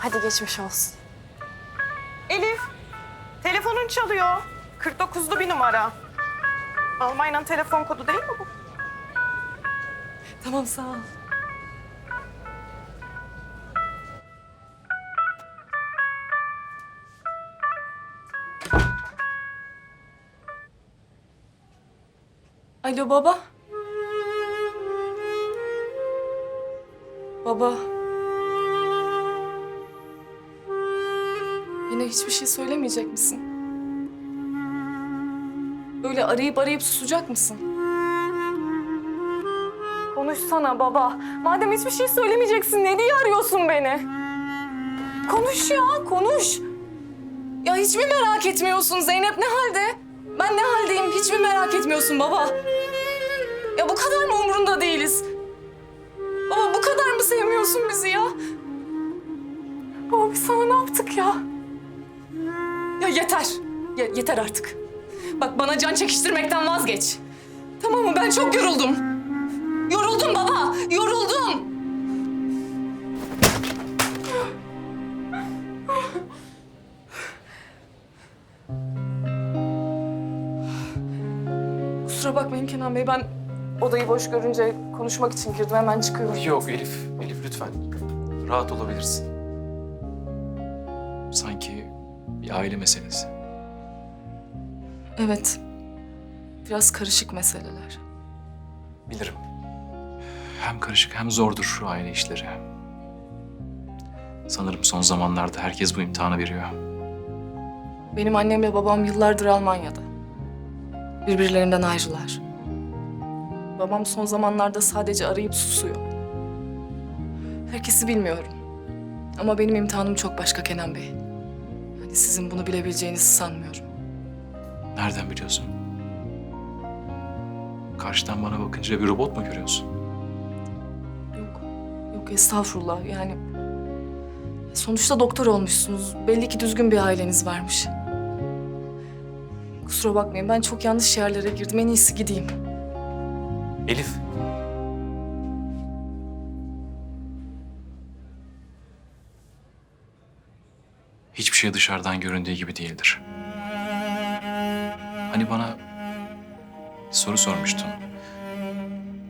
Hadi geçmiş olsun. Elif, telefonun çalıyor. 49'lu bir numara. Almanya'nın telefon kodu değil mi bu? Tamam sağ ol. Alo baba. Baba. Yine hiçbir şey söylemeyecek misin? Böyle arayıp arayıp susacak mısın? Konuşsana baba. Madem hiçbir şey söylemeyeceksin ne diye arıyorsun beni? Konuş ya konuş. Ya hiç mi merak etmiyorsun Zeynep ne halde? Ben ne haldeyim hiç mi merak etmiyorsun baba? Ya bu kadar mı umurunda değiliz? Baba bu kadar mı sevmiyorsun bizi ya? Baba biz sana ne yaptık ya? Ya yeter. Ye- yeter artık. Bak bana can çekiştirmekten vazgeç. Tamam mı? Ben çok yoruldum. Yoruldum baba, yoruldum. Kusura bakmayın Kenan Bey, ben odayı boş görünce konuşmak için girdim. Hemen çıkıyorum. Yok Elif, Elif lütfen. Rahat olabilirsin. Bir aile meselesi. Evet, biraz karışık meseleler. Bilirim. Hem karışık hem zordur şu aile işleri. Sanırım son zamanlarda herkes bu imtihanı veriyor. Benim annemle babam yıllardır Almanya'da. Birbirlerinden ayrılar. Babam son zamanlarda sadece arayıp susuyor. Herkesi bilmiyorum. Ama benim imtihanım çok başka Kenan Bey. Sizin bunu bilebileceğinizi sanmıyorum. Nereden biliyorsun? Karşıdan bana bakınca bir robot mu görüyorsun? Yok, yok estağfurullah yani... Sonuçta doktor olmuşsunuz. Belli ki düzgün bir aileniz varmış. Kusura bakmayın ben çok yanlış yerlere girdim. En iyisi gideyim. Elif. Hiçbir şey dışarıdan göründüğü gibi değildir. Hani bana soru sormuştun.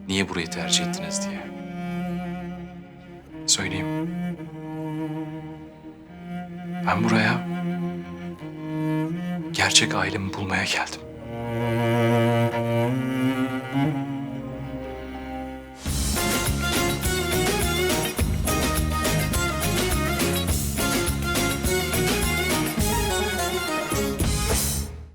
Niye burayı tercih ettiniz diye. Söyleyeyim. Ben buraya gerçek ailemi bulmaya geldim.